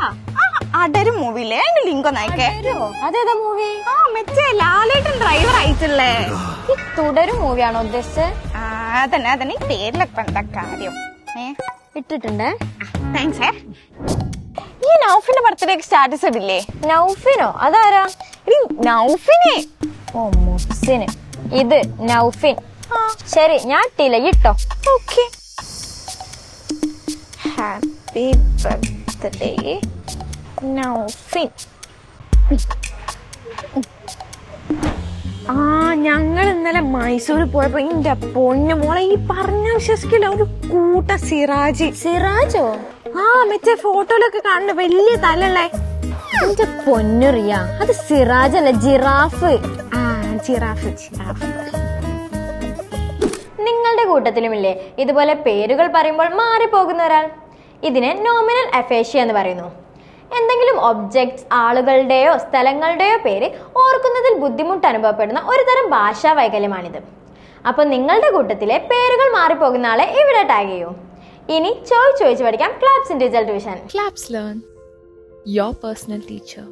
ആ മൂവിയിലെ അതിന്റെ ലിങ്ക് ഒന്ന് അയക്കേ. അതേതാ മൂവി ആ മെച്ചേ ലാലേട്ടൻ ഡ്രൈവർ ആയിട്ടില്ലേ? ഈ തുടരും മൂവിയാണോ ഉദ്ദേശിച്ചത്? ആ അതന്നെ അതന്നെ. ഈ പേരിലൊക്കെ എന്താ കാര്യം? ഏ? ഇട്ടിട്ടുണ്ടേ? താങ്ക്സ് ഏ. ഈ നൗഫിന്റെ ബർത്ത്ഡേ സ്റ്റാറ്റസ് ഇടില്ലേ? നൗഫിനോ? അതാരാ? എടി നൗഫിനെ. ഓ മുസിന് ഇത് നൗഫിൻ. ശരി ഞാൻ ഇട്ടില്ല. ഇട്ടോ. ഓക്കെ ഹാപ്പി ബർത്ത്ഡേ നൗഫിൻ ആ ഞങ്ങൾ ഇന്നലെ മൈസൂർ പോയപ്പോ എന്റെ പൊന്നു മോളെ ഈ പറഞ്ഞ വിശ്വസിക്കില്ല ഒരു കൂട്ട സിറാജി. സിറാജോ? ആ മറ്റേ ഫോട്ടോയിലൊക്കെ കാണുന്ന വലിയ തലല്ലേ? എന്റെ പൊന്നുറിയ അത് സിറാജ് അല്ല ജിറാഫ്? ആ ജിറാഫ് ജിറാഫ്. നിങ്ങളുടെ കൂട്ടത്തിലുമില്ലേ ഇതുപോലെ പേരുകൾ പറയുമ്പോൾ മാറിപ്പോകുന്ന ഒരാൾ ഇതിനെ നോമിനൽ അഫേഷ്യ എന്ന് പറയുന്നു. എന്തെങ്കിലും ഒബ്ജക്ട്സ് ആളുകളുടെയോ സ്ഥലങ്ങളുടെയോ പേര് ഓർക്കുന്നതിൽ ബുദ്ധിമുട്ട് അനുഭവപ്പെടുന്ന ഒരു തരം ഭാഷാ വൈകല്യമാണിത്. അപ്പോൾ നിങ്ങളുടെ കൂട്ടത്തിലെ പേരുകൾ മാറിപ്പോകുന്ന ആളെ ഇവിടെ ടാഗ് ചെയ്യൂ. ഇനി ചോദിച്ചു ചോദിച്ചു പഠിക്കാം claps individual tuition claps learn your personal teacher.